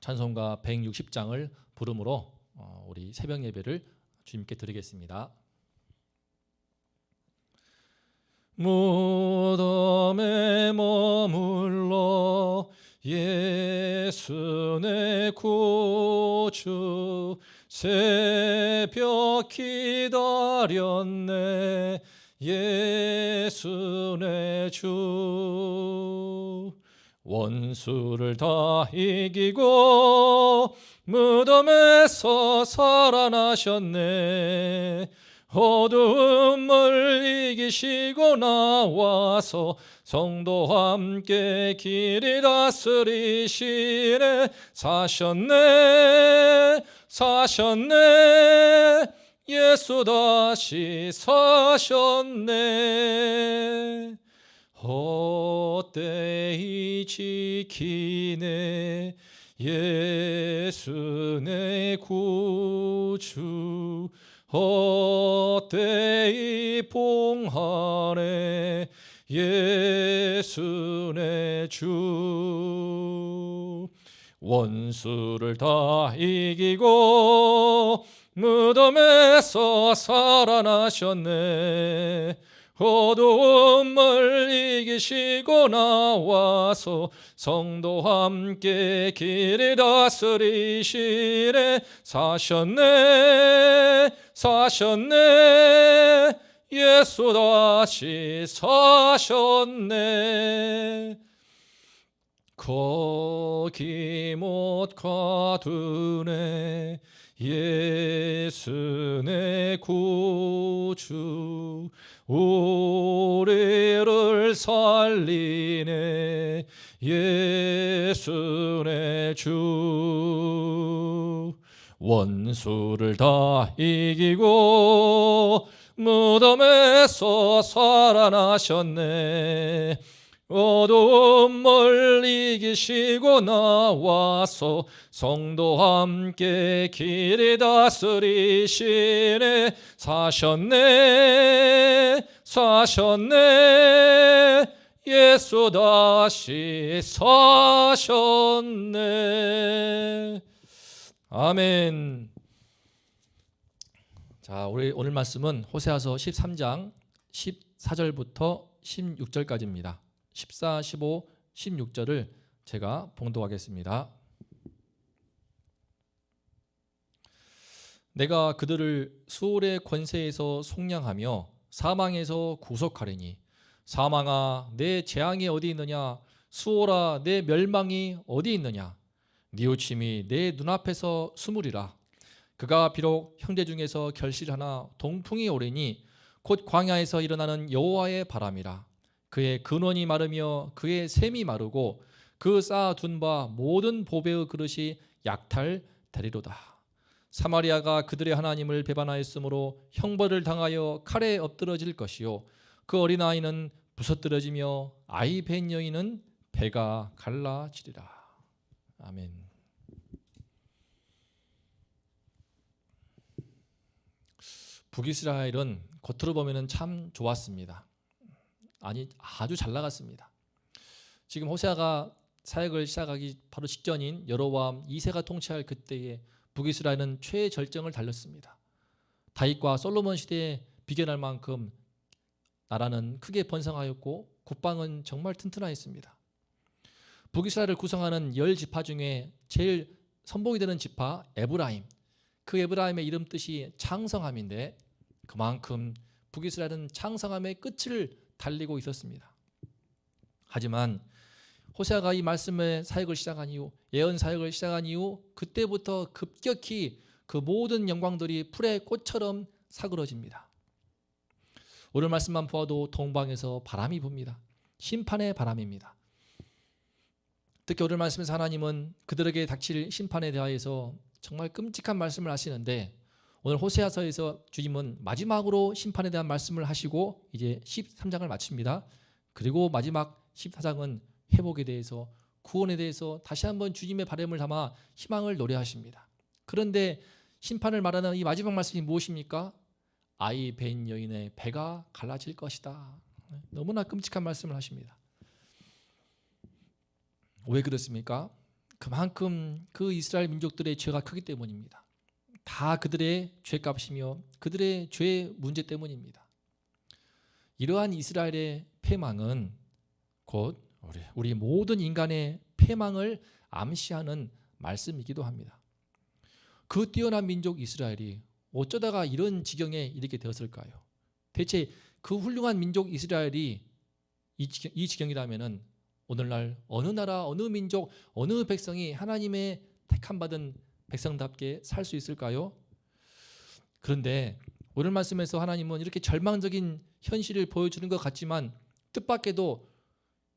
찬송가 160장을 부름으로 어, 우리 새벽 예배를 주님께 드리겠습니다. 무덤에 머물러 예수 내 구주 새벽 기다렸네 예수 내주 원수를 다 이기고 무덤에서 살아나셨네. 어두움을 이기시고 나와서 성도와 함께 길이 다스리시네. 사셨네 사셨네. 예수 다시 사셨네 헛되이 지키네 예수 내 구주. 헛되이 봉하네 예수 내 주. 원수를 다 이기고 무덤에서 살아나셨네 어두움을 이기시고 나와서 성도와 함께 길이 다스리시네. 사셨네 사셨네. 예수 다시 사셨네. 거기 못 가두네. 예수 내 구주 우리를 살리네 예수 내주. 원수를 다 이기고 무덤에서 살아나셨네 어두움을 이기시고 나와서 성도와 함께 길이 다스리시네. 사셨네 사셨네. 예수 다시 사셨네. 아멘. 자 우리 오늘 말씀은 호세아서 13장 14절부터 16절까지입니다 14, 15, 16절을 제가 봉독하겠습니다. 내가 그들을 수월의 권세에서 속량하며 사망에서 구속하리니 사망아 내 재앙이 어디 있느냐? 수월아 내 멸망이 어디 있느냐? 니우침이 내 눈앞에서 숨으리라. 그가 비록 형제 중에서 결실하나 동풍이 오리니 곧 광야에서 일어나는 여호와의 바람이라 그의 근원이 마르며 그의 샘이 마르고 그 쌓아둔 바 모든 보배의 그릇이 약탈되리로다. 사마리아가 그들의 하나님을 배반하였으므로 형벌을 당하여 칼에 엎드러질 것이요 그 어린아이는 부서뜨려지며 아이 벤 여인은 배가 갈라지리라. 아멘. 북이스라엘은 겉으로 보면은 참 좋았습니다. 아니 아주 잘 나갔습니다. 지금 호세아가 사역을 시작하기 바로 직전인 여로보암 2세가 통치할 그때에 북이스라엘은 최절정을 달렸습니다. 다윗과 솔로몬 시대에 비견할 만큼 나라는 크게 번성하였고 국방은 정말 튼튼하였습니다. 북이스라엘을 구성하는 열 지파 중에 제일 선봉이 되는 지파 에브라임. 그 에브라임의 이름 뜻이 창성함인데 그만큼 북이스라엘은 창성함의 끝을 달리고 있었습니다. 하지만 호세아가 이 말씀의 사역을 시작한 이후 예언 사역을 시작한 이후 그때부터 급격히 그 모든 영광들이 풀의 꽃처럼 사그러집니다. 오늘 말씀만 보아도 동방에서 바람이 붑니다. 심판의 바람입니다. 특히 오늘 말씀에서 하나님은 그들에게 닥칠 심판에 대하여서 정말 끔찍한 말씀을 하시는데 오늘 호세아서에서 주님은 마지막으로 심판에 대한 말씀을 하시고 이제 13장을 마칩니다. 그리고 마지막 14장은 회복에 대해서 구원에 대해서 다시 한번 주님의 바람을 담아 희망을 노래하십니다. 그런데 심판을 말하는 이 마지막 말씀이 무엇입니까? 아이 벤 여인의 배가 갈라질 것이다. 너무나 끔찍한 말씀을 하십니다. 왜 그렇습니까? 그만큼 그 이스라엘 민족들의 죄가 크기 때문입니다. 다 그들의 죄값이며 그들의 죄 문제 때문입니다. 이러한 이스라엘의 패망은 곧 우리, 모든 인간의 패망을 암시하는 말씀이기도 합니다. 그 뛰어난 민족 이스라엘이 어쩌다가 이런 지경에 이르게 되었을까요? 대체 그 훌륭한 민족 이스라엘이 이, 지경, 이 지경이라면은 오늘날 어느 나라 어느 민족 어느 백성이 하나님의 택함 받은 백성답게 살 수 있을까요? 그런데 오늘 말씀에서 하나님은 이렇게 절망적인 현실을 보여주는 것 같지만 뜻밖에도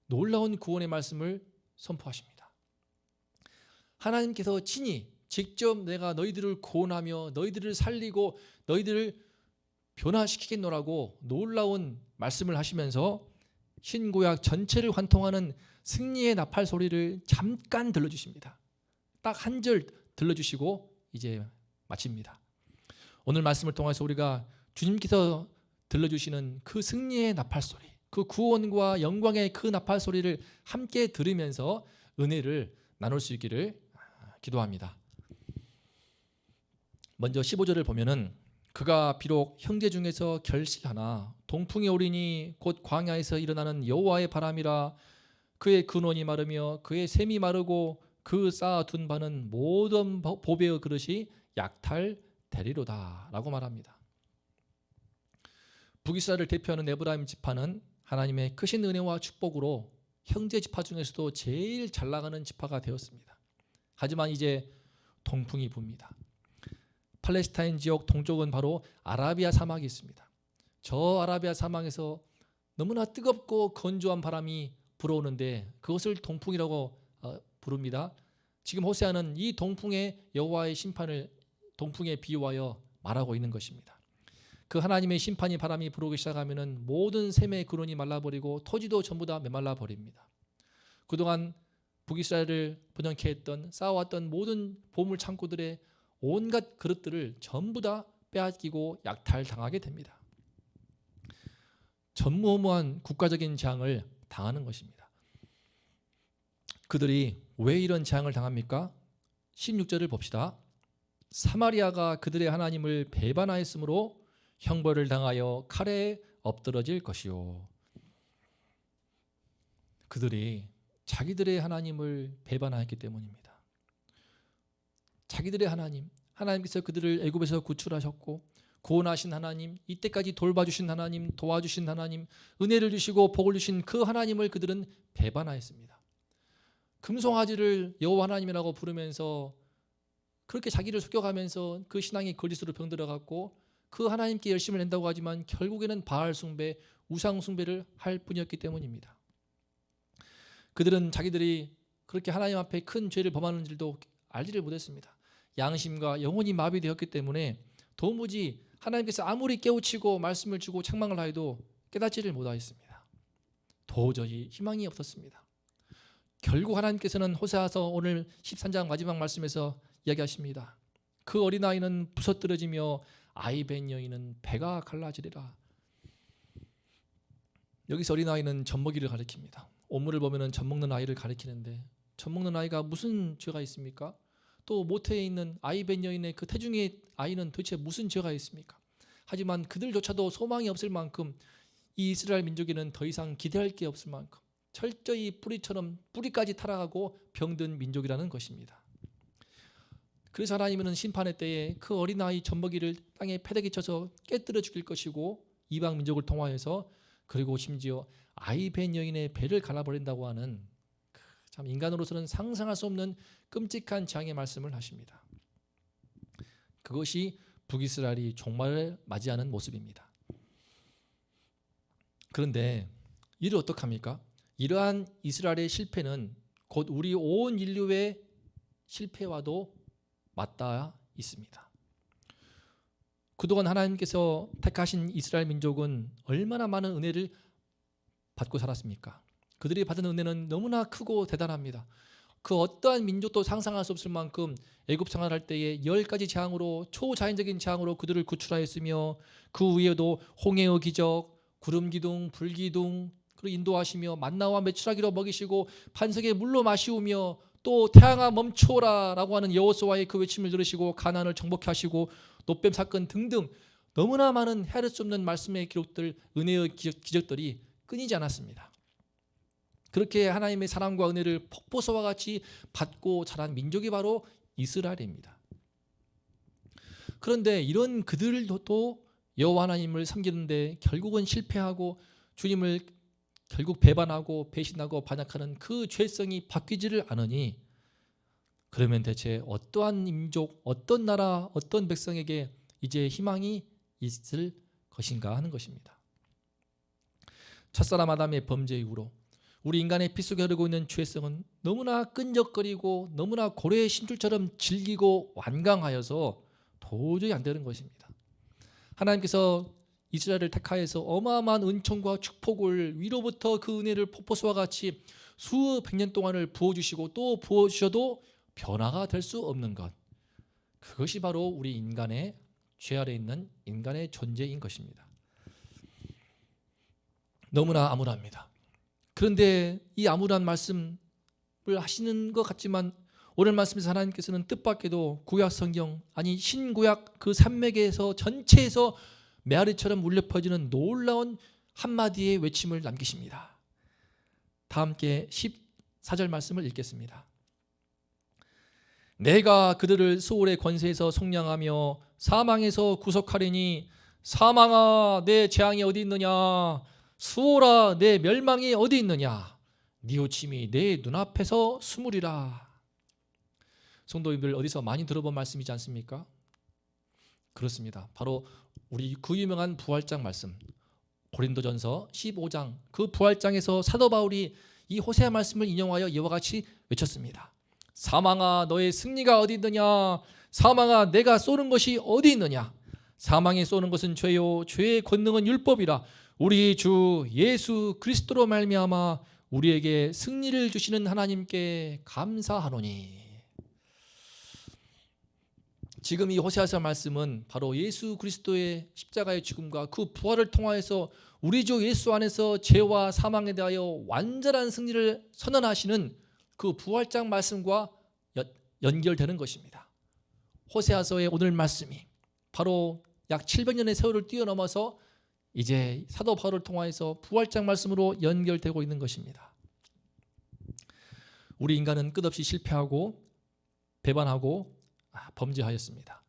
놀라운 구원의 말씀을 선포하십니다. 하나님께서 친히 직접 내가 너희들을 구원하며 너희들을 살리고 너희들을 변화시키겠노라고 놀라운 말씀을 하시면서 신구약 전체를 관통하는 승리의 나팔 소리를 잠깐 들려주십니다. 딱 한 절 들려주시고 이제 마칩니다. 오늘 말씀을 통해서 우리가 주님께서 들려주시는 그 승리의 나팔 소리, 그 구원과 영광의 그 나팔 소리를 함께 들으면서 은혜를 나눌 수 있기를 기도합니다. 먼저 15절을 보면은 그가 비록 형제 중에서 결실하나 동풍이 오리니 곧 광야에서 일어나는 여호와의 바람이라 그의 근원이 마르며 그의 샘이 마르고 그 쌓아둔 바는 모든 보배의 그릇이 약탈되리로다라고 말합니다. 북이스라엘을 대표하는 에브라임 지파는 하나님의 크신 은혜와 축복으로 형제 지파 중에서도 제일 잘 나가는 지파가 되었습니다. 하지만 이제 동풍이 붑니다. 팔레스타인 지역 동쪽은 바로 아라비아 사막이 있습니다. 저 아라비아 사막에서 너무나 뜨겁고 건조한 바람이 불어오는데 그것을 동풍이라고 어, 부릅니다. 지금 호세아는 이 동풍의 여호와의 심판을 동풍에 비유하여 말하고 있는 것입니다. 그 하나님의 심판이 바람이 불어오기 시작하면은 모든 샘의 근원이 말라버리고 토지도 전부 다 메말라 버립니다. 그동안 북이스라엘을 번영케 했던 쌓아왔던 모든 보물 창고들의 온갖 그릇들을 전부 다 빼앗기고 약탈당하게 됩니다. 전무후무한 국가적인 재앙을 당하는 것입니다. 그들이 왜 이런 재앙을 당합니까? 16절을 봅시다. 사마리아가 그들의 하나님을 배반하였으므로 형벌을 당하여 칼에 엎드러질 것이요. 그들이 자기들의 하나님을 배반하였기 때문입니다. 자기들의 하나님, 하나님께서 그들을 애굽에서 구출하셨고 구원하신 하나님, 이때까지 돌봐주신 하나님, 도와주신 하나님, 은혜를 주시고 복을 주신 그 하나님을 그들은 배반하였습니다. 금송아지를 여호와 하나님이라고 부르면서 그렇게 자기를 속여가면서 그 신앙이 거짓으로 병들어갔고 그 하나님께 열심을 낸다고 하지만 결국에는 바알 숭배, 우상 숭배를 할 뿐이었기 때문입니다. 그들은 자기들이 그렇게 하나님 앞에 큰 죄를 범하는 줄도 알지를 못했습니다. 양심과 영혼이 마비되었기 때문에 도무지 하나님께서 아무리 깨우치고 말씀을 주고 책망을 하여도 깨닫지를 못하였습니다. 도저히 희망이 없었습니다. 결국 하나님께서는 호세아서 오늘 13장 마지막 말씀에서 이야기하십니다. 그 어린아이는 부서뜨려지며 아이 벤 여인은 배가 갈라지리라. 여기서 어린아이는 젖먹이를 가리킵니다. 오물을 보면은 젖먹는 아이를 가리키는데 젖먹는 아이가 무슨 죄가 있습니까? 또 모태에 있는 아이벤 여인의 그 태중의 아이는 도대체 무슨 죄가 있습니까? 하지만 그들조차도 소망이 없을 만큼 이 이스라엘 민족에는 더 이상 기대할 게 없을 만큼 철저히 뿌리처럼 뿌리까지 타락하고 병든 민족이라는 것입니다. 그래서 하나님은 심판의 때에 그 어린아이 젖먹이를 땅에 패대기 쳐서 깨뜨려 죽일 것이고 이방 민족을 통하여서 그리고 심지어 아이 벤 여인의 배를 갈아버린다고 하는 그참 인간으로서는 상상할 수 없는 끔찍한 재앙의 말씀을 하십니다. 그것이 북이스라엘이 종말을 맞이하는 모습입니다. 그런데 이를 어떡합니까? 이러한 이스라엘의 실패는 곧 우리 온 인류의 실패와도 맞닿아 있습니다. 그동안 하나님께서 택하신 이스라엘 민족은 얼마나 많은 은혜를 받고 살았습니까? 그들이 받은 은혜는 너무나 크고 대단합니다. 그 어떠한 민족도 상상할 수 없을 만큼 애굽 생활할 때에 열 가지 재앙으로 초자연적인 재앙으로 그들을 구출하였으며 그 위에도 홍해의 기적, 구름 기둥, 불 기둥 그리고 인도하시며 만나와 메추라기로 먹이시고 반석에 물로 마시우며 또 태양아 멈추어라라고 하는 여호수아의 그 외침을 들으시고 가나안을 정복케 하시고 노뱀 사건 등등 너무나 많은 헤아릴 수 없는 말씀의 기록들 은혜의 기적, 기적들이 끊이지 않았습니다. 그렇게 하나님의 사랑과 은혜를 폭포수와 같이 받고 자란 민족이 바로 이스라엘입니다. 그런데 이런 그들도 여호와 하나님을 섬기는데 결국은 실패하고 주님을 결국 배반하고 배신하고 반역하는 그 죄성이 바뀌지를 않으니 그러면 대체 어떠한 민족, 어떤 나라, 어떤 백성에게 이제 희망이 있을 것인가 하는 것입니다. 첫사람 아담의 범죄 이후로 우리 인간의 피 속에 흐르고 있는 죄성은 너무나 끈적거리고 너무나 고래의 신줄처럼 질기고 완강하여서 도저히 안 되는 것입니다. 하나님께서 이스라엘을 택하여서 어마어마한 은총과 축복을 위로부터 그 은혜를 폭포수와 같이 수백 년 동안을 부어주시고 또 부어주셔도 변화가 될 수 없는 것. 그것이 바로 우리 인간의 죄 아래 있는 인간의 존재인 것입니다. 너무나 암울합니다. 그런데 이 암울한 말씀을 하시는 것 같지만 오늘 말씀에서 하나님께서는 뜻밖에도 구약 성경 아니 신구약 그 산맥에서 전체에서 메아리처럼 울려 퍼지는 놀라운 한마디의 외침을 남기십니다. 다 함께 14절 말씀을 읽겠습니다. 내가 그들을 수월의 권세에서 속량하며 사망에서 구속하리니 사망아 내 재앙이 어디 있느냐 수월아 내 멸망이 어디 있느냐 니오침이 내 눈앞에서 숨으리라 성도님들 어디서 많이 들어본 말씀이지 않습니까? 그렇습니다. 바로 우리 그 유명한 부활장 말씀 고린도전서 15장 그 부활장에서 사도 바울이 이 호세아 말씀을 인용하여 이와 같이 외쳤습니다. 사망아 너의 승리가 어디 있느냐? 사망아 내가 쏘는 것이 어디 있느냐? 사망에 쏘는 것은 죄요 죄의 권능은 율법이라. 우리 주 예수 그리스도로 말미암아 우리에게 승리를 주시는 하나님께 감사하노니 지금 이 호세아서 말씀은 바로 예수 그리스도의 십자가의 죽음과 그 부활을 통하여서 우리 주 예수 안에서 죄와 사망에 대하여 완전한 승리를 선언하시는 그 부활장 말씀과 연결되는 것입니다. 호세아서의 오늘 말씀이 바로 약 700년의 세월을 뛰어넘어서 이제 사도 바울을 통하여서 부활장 말씀으로 연결되고 있는 것입니다. 우리 인간은 끝없이 실패하고 배반하고 아, 범죄하였습니다.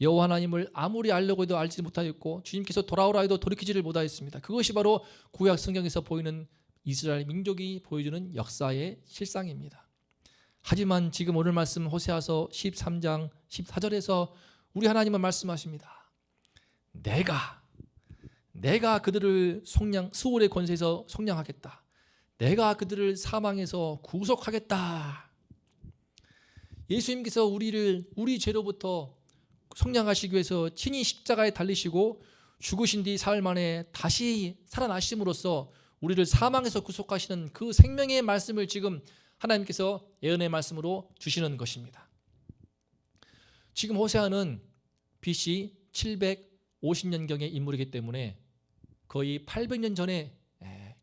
여호와 하나님을 아무리 알려고 해도 알지 못하였고 주님께서 돌아오라 해도 돌이키지를 못하였습니다. 그것이 바로 구약 성경에서 보이는 이스라엘 민족이 보여주는 역사의 실상입니다. 하지만 지금 오늘 말씀 호세아서 13장 14절에서 우리 하나님은 말씀하십니다. 내가 내가 그들을 속량 수월의 권세에서 속량하겠다. 내가 그들을 사망에서 구속하겠다. 예수님께서 우리를 우리 죄로부터 속량하시기 위해서 친히 십자가에 달리시고 죽으신 뒤 사흘 만에 다시 살아나심으로써 우리를 사망에서 구속하시는 그 생명의 말씀을 지금 하나님께서 예언의 말씀으로 주시는 것입니다. 지금 호세아는 BC 750년경의 인물이기 때문에 거의 800년 전에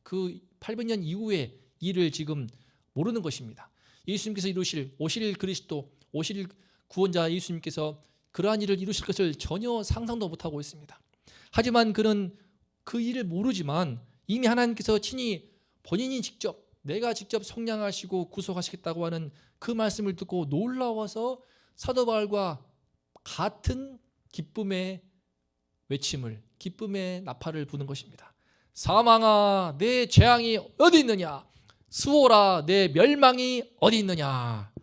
그 800년 이후의 일을 지금 모르는 것입니다. 예수님께서 이루실 오실 그리스도 오실 구원자 예수님께서 그러한 일을 이루실 것을 전혀 상상도 못하고 있습니다. 하지만 그는 그 일을 모르지만 이미 하나님께서 친히 본인이 직접 내가 직접 속량하시고 구속하시겠다고 하는 그 말씀을 듣고 놀라워서 사도 바울과 같은 기쁨의 외침을 기쁨의 나팔을 부는 것입니다. 사망아 내 재앙이 어디 있느냐? 수호라 내 멸망이 어디 있느냐?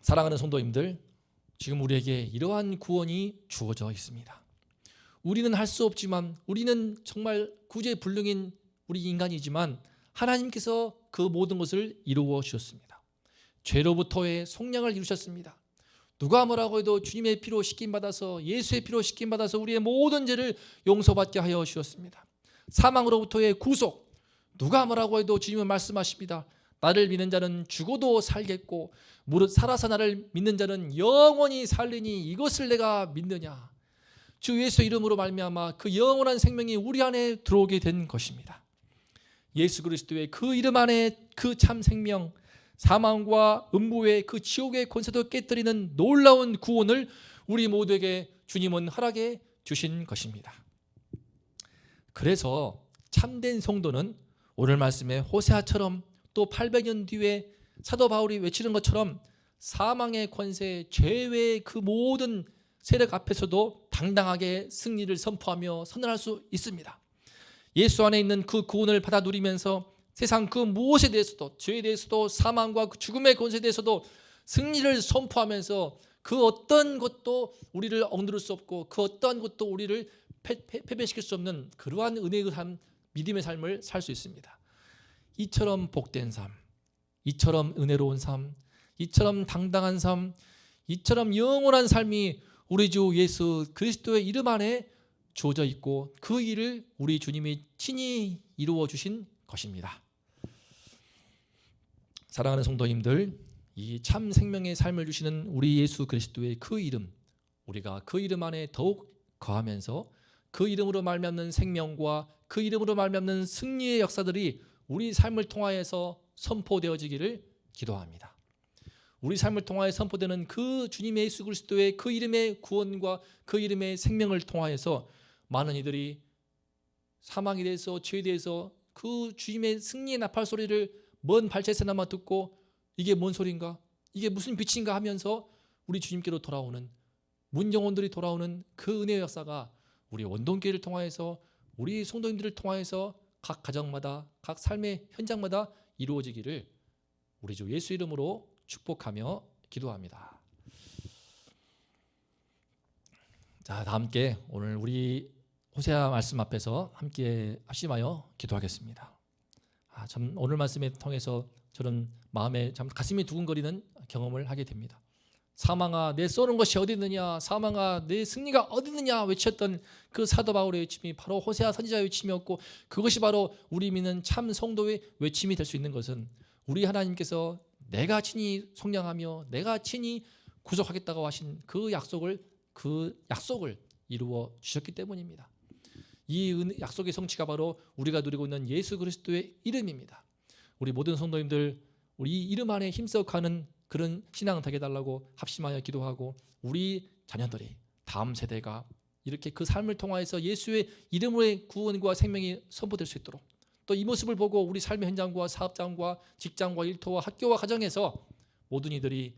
사랑하는 성도님들, 지금 우리에게 이러한 구원이 주어져 있습니다. 우리는 할 수 없지만 우리는 정말 구제불능인 우리 인간이지만 하나님께서 그 모든 것을 이루어 주셨습니다. 죄로부터의 속량을 이루셨습니다. 누가 뭐라고 해도 주님의 피로 씻김 받아서 예수의 피로 씻김 받아서 우리의 모든 죄를 용서받게 하여 주셨습니다. 사망으로부터의 구속 누가 뭐라고 해도 주님은 말씀하십니다. 나를 믿는 자는 죽어도 살겠고 무릇 살아서 나를 믿는 자는 영원히 살리니 이것을 내가 믿느냐. 주 예수 이름으로 말미암아 그 영원한 생명이 우리 안에 들어오게 된 것입니다. 예수 그리스도의 그 이름 안에 그 참 생명 사망과 음부의 그 지옥의 권세도 깨뜨리는 놀라운 구원을 우리 모두에게 주님은 허락해 주신 것입니다. 그래서 참된 성도는 오늘 말씀에 호세아처럼 또 800년 뒤에 사도 바울이 외치는 것처럼 사망의 권세, 죄의 그 모든 세력 앞에서도 당당하게 승리를 선포하며 선언할 수 있습니다. 예수 안에 있는 그 구원을 받아 누리면서 세상 그 무엇에 대해서도 죄에 대해서도 사망과 그 죽음의 권세에 대해서도 승리를 선포하면서 그 어떤 것도 우리를 억누를 수 없고 그 어떠한 것도 우리를 패, 배시킬 수 없는 그러한 은혜의 삶, 믿음의 삶을 살 수 있습니다. 이처럼 복된 삶, 이처럼 은혜로운 삶, 이처럼 당당한 삶, 이처럼 영원한 삶이 우리 주 예수 그리스도의 이름 안에 주어져 있고 그 일을 우리 주님이 친히 이루어 주신 것입니다. 사랑하는 성도님들, 이 참 생명의 삶을 주시는 우리 예수 그리스도의 그 이름, 우리가 그 이름 안에 더욱 거하면서 그 이름으로 말미암는 생명과 그 이름으로 말미암는 승리의 역사들이 우리 삶을 통하여서 선포되어지기를 기도합니다. 우리 삶을 통하여 선포되는 그 주님의 예수 그리스도의 그 이름의 구원과 그 이름의 생명을 통하여서 많은 이들이 사망에 대해서 죄에 대해서 그 주님의 승리의 나팔 소리를 먼 발자에서나마 듣고 이게 뭔 소린가? 이게 무슨 빛인가 하면서 우리 주님께로 돌아오는 문정원들이 돌아오는 그 은혜의 역사가 우리 원동교회를 통하여서 우리 성도님들을 통하여서 각 가정마다 각 삶의 현장마다 이루어지기를 우리 주 예수 이름으로 축복하며 기도합니다. 자, 다 함께 오늘 우리 호세아 말씀 앞에서 함께 합심하여 기도하겠습니다. 아, 참 오늘 말씀을 통해서 저는 마음에 참 가슴이 두근거리는 경험을 하게 됩니다. 사망아 내 쏘는 것이 어디 있느냐 사망아 내 승리가 어디 있느냐 외쳤던 그 사도 바울의 외침이 바로 호세아 선지자의 외침이었고 그것이 바로 우리 믿는 참 성도의 외침이 될 수 있는 것은 우리 하나님께서 내가 친히 속량하며 내가 친히 구속하겠다고 하신 그 약속을 그 약속을 이루어 주셨기 때문입니다. 이 약속의 성취가 바로 우리가 누리고 있는 예수 그리스도의 이름입니다. 우리 모든 성도님들 우리 이름 안에 힘써 가는 그런 신앙 되게 달라고 합심하여 기도하고 우리 자녀들이 다음 세대가 이렇게 그 삶을 통하여서 예수의 이름으로의 구원과 생명이 선포될 수 있도록 또 이 모습을 보고 우리 삶의 현장과 사업장과 직장과 일터와 학교와 가정에서 모든 이들이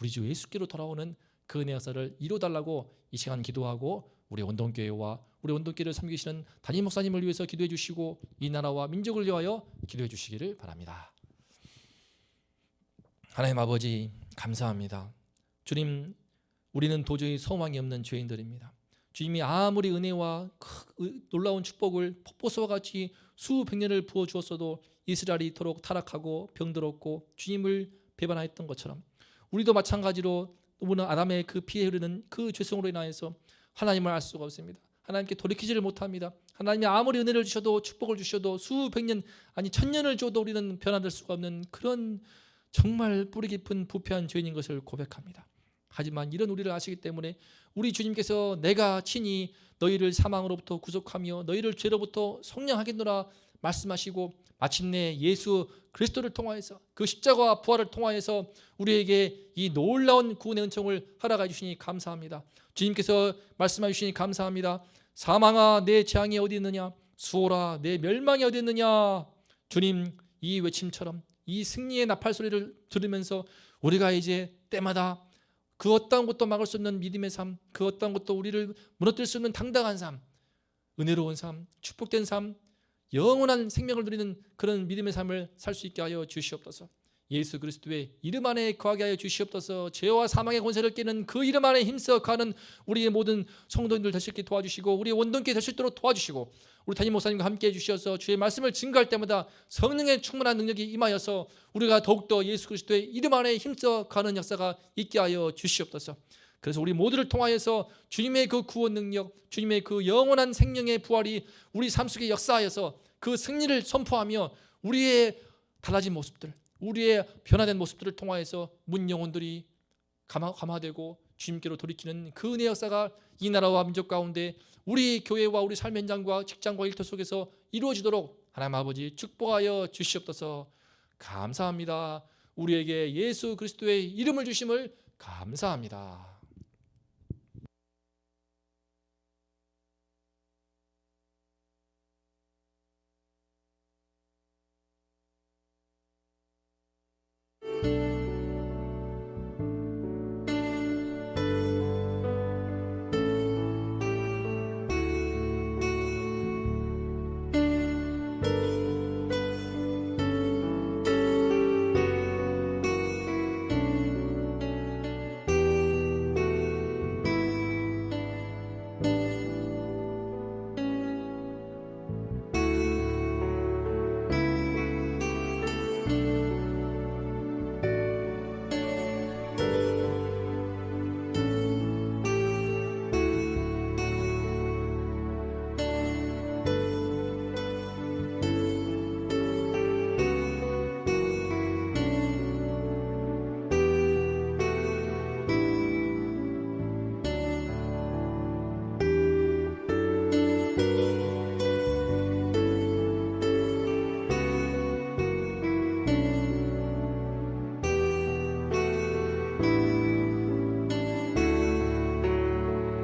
우리 주 예수께로 돌아오는 그 은혜 역사를 이루어달라고 이 시간 기도하고 우리 원동교회와 우리 원동교회를 섬기시는 담임 목사님을 위해서 기도해 주시고 이 나라와 민족을 위하여 기도해 주시기를 바랍니다. 하나님 아버지 감사합니다. 주님 우리는 도저히 소망이 없는 죄인들입니다. 주님이 아무리 은혜와 놀라운 축복을 폭포수와 같이 수백 년을 부어 주었어도 이스라엘이 이토록 타락하고 병들었고 주님을 배반하였던 것처럼 우리도 마찬가지로 너무나 아담의 그 피에 흐르는 그 죄성으로 인하여서 하나님을 알 수가 없습니다. 하나님께 돌이키지를 못합니다. 하나님이 아무리 은혜를 주셔도 축복을 주셔도 수백 년 아니 천 년을 줘도 우리는 변화될 수가 없는 그런 정말 뿌리 깊은 부패한 죄인인 것을 고백합니다. 하지만 이런 우리를 아시기 때문에 우리 주님께서 내가 친히 너희를 사망으로부터 구속하며 너희를 죄로부터 속량하겠노라 말씀하시고 마침내 예수 그리스도를 통하여서 그 십자가와 부활을 통하여서 우리에게 이 놀라운 구원의 은총을 허락해 주시니 감사합니다. 주님께서 말씀해 주시니 감사합니다. 사망아 내 재앙이 어디 있느냐? 수호라 내 멸망이 어디 있느냐? 주님 이 외침처럼 이 승리의 나팔 소리를 들으면서 우리가 이제 때마다 그 어떠한 것도 막을 수 없는 믿음의 삶, 그 어떠한 것도 우리를 무너뜨릴 수 없는 당당한 삶, 은혜로운 삶, 축복된 삶, 영원한 생명을 누리는 그런 믿음의 삶을 살 수 있게 하여 주시옵소서. 예수 그리스도의 이름 안에 거하게 하여 주시옵소서. 죄와 사망의 권세를 깨는 그 이름 안에 힘써 가는 우리의 모든 성도님들 될수 있게 도와주시고 우리 원동기 될수 있도록 도와주시고 우리 담임 목사님과 함께 해 주셔서 주의 말씀을 증거할 때마다 성령의 충만한 능력이 임하여서 우리가 더욱더 예수 그리스도의 이름 안에 힘써 가는 역사가 있게 하여 주시옵소서. 그래서 우리 모두를 통하여서 주님의 그 구원 능력, 주님의 그 영원한 생명의 부활이 우리 삶 속에 역사하여서 그 승리를 선포하며 우리의 달라진 모습들, 우리의 변화된 모습들을 통하여서 문 영혼들이 감화, 감화 되고 주님께로 돌이키는 그 은혜 역사가 이 나라와 민족 가운데 우리 교회와 우리 삶의 현장과 직장과 일터 속에서 이루어지도록 하나님 아버지 축복하여 주시옵소서 감사합니다. 우리에게 예수 그리스도의 이름을 주심을 감사합니다.